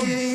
цієї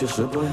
确实不。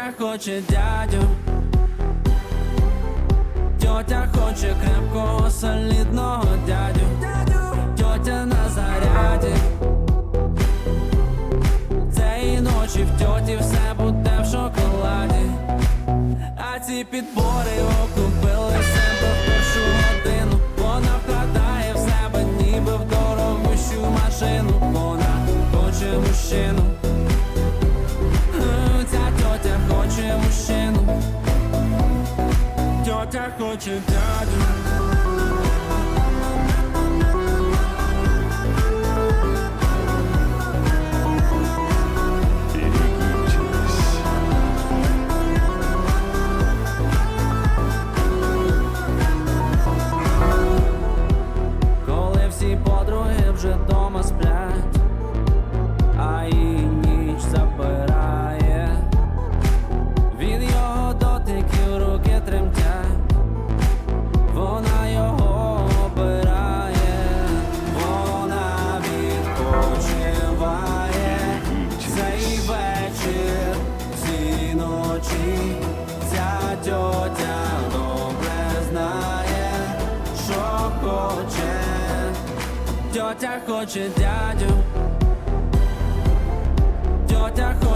Тьотя хоче дядю, тьотя хоче крепкого солідного дядю, тьотя на заряді. Цієї ночі в тьоті все буде в шоколаді, а ці підбори окупили себе в першу годину. Вона вкладає в себе, ніби в дорогущу машину. Вона хоче мужчину. так хоче дядю.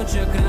soldier.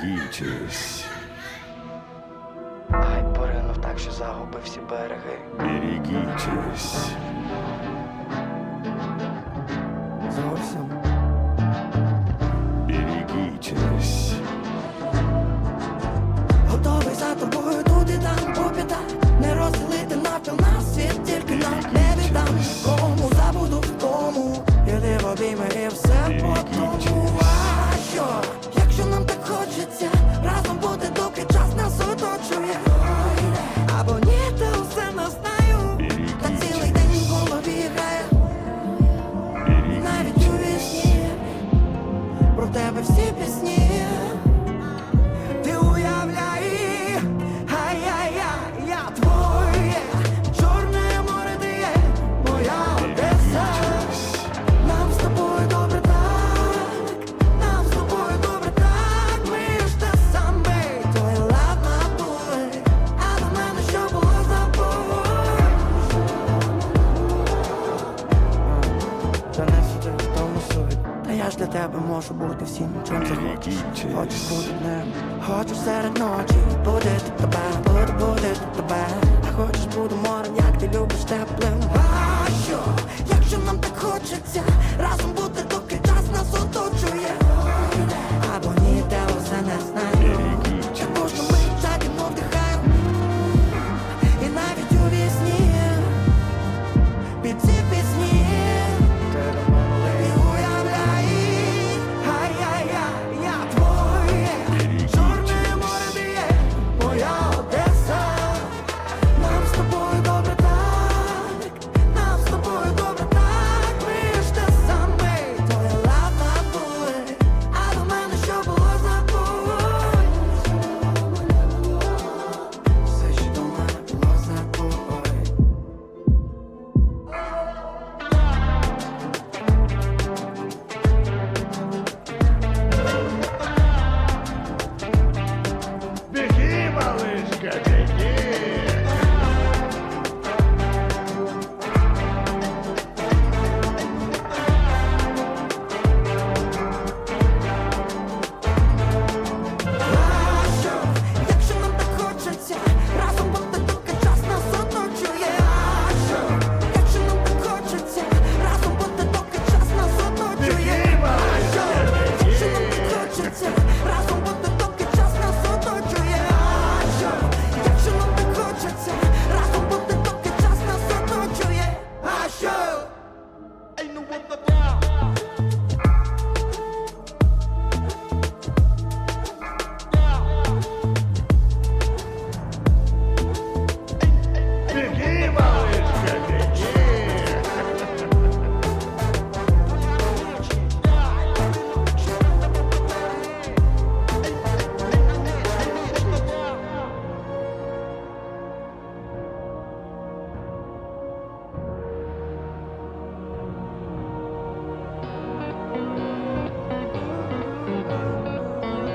Берегітесь. Гайд поринув так, що загубив всі береги. Берегітесь.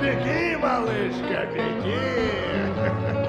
беги, малышка, беги.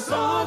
Sans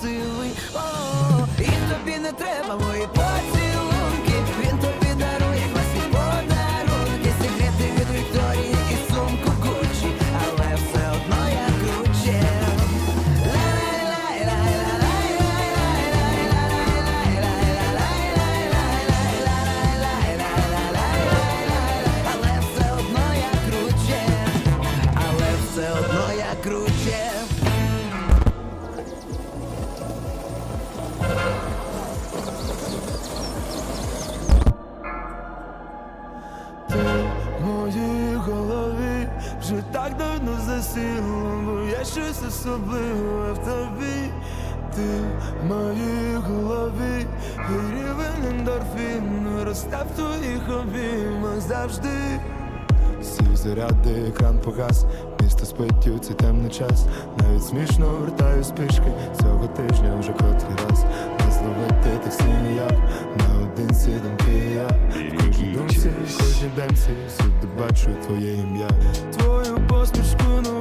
soon. погас, місто спить у темний час. Навіть смішно вертаю спішки цього тижня вже котрий раз. Не зловити так таксі ніяк наодинці думки я В кожній думці, в кожній денці всюди бачу твоє ім'я, твою посмішку. Ну,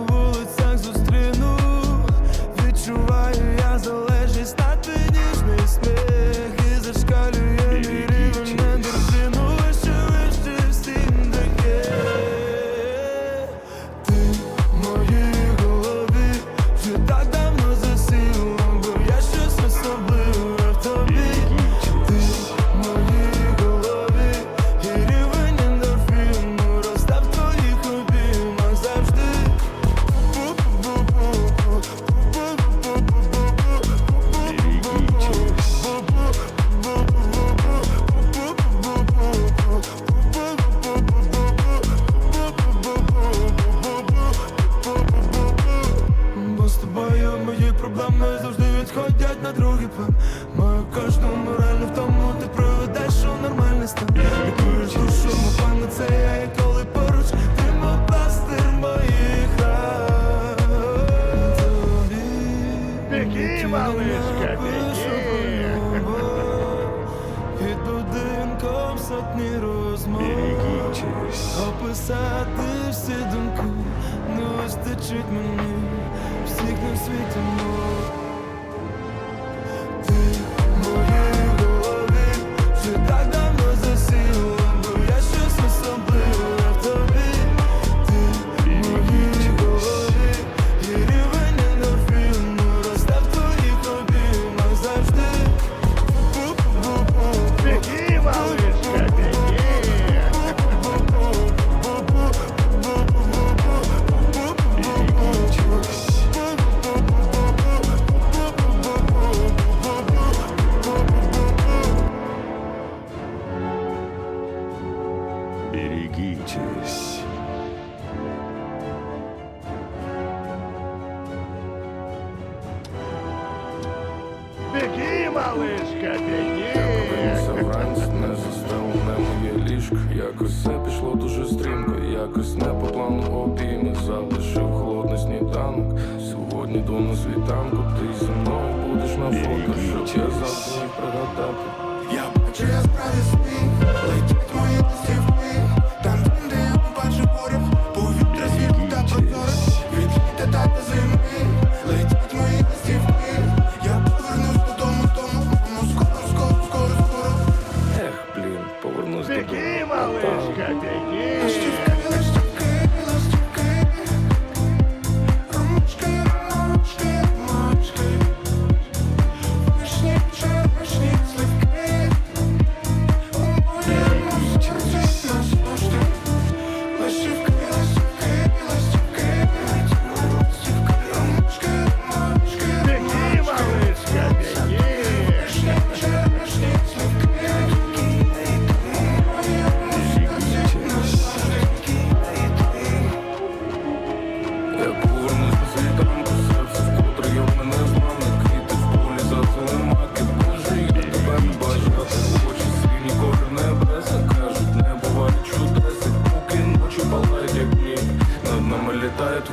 Like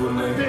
Wunder.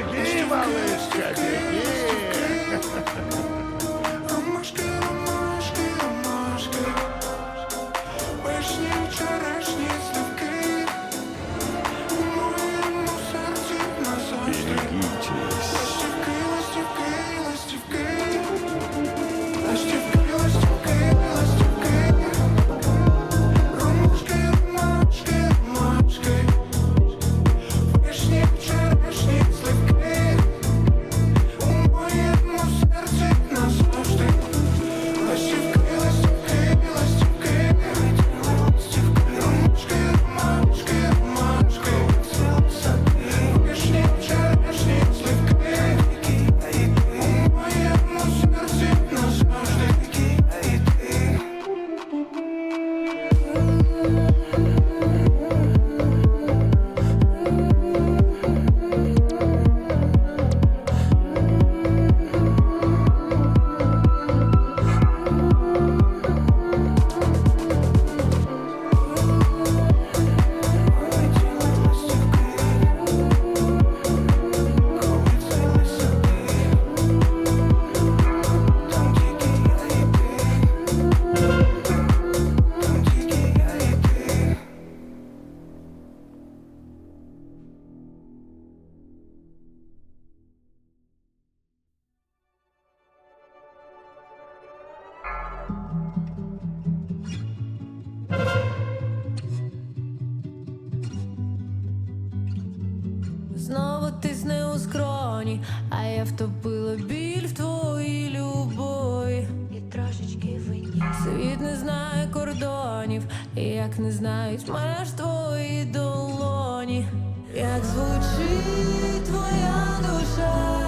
тисне у скроні, а я втопила біль в твоїй любові. І трошечки вині. Світ не знає кордонів, і як не знають меж твої долоні, як звучить твоя душа.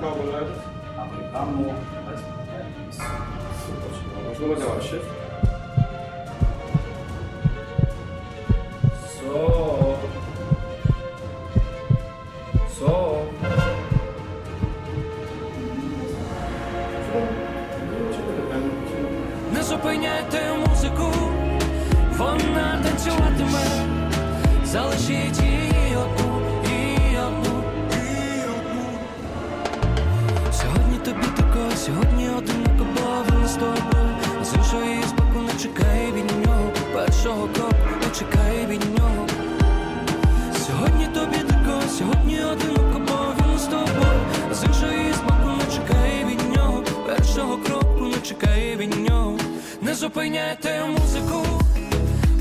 Americano, bez... Super. Zdecydowałaś się? зупиняйте музику,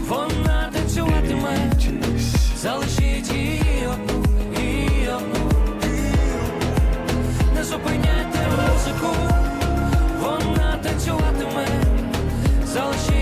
вона танцюватиме, залишіть її одну, і одну, не зупиняйте музику, вона танцюватиме, залишіть.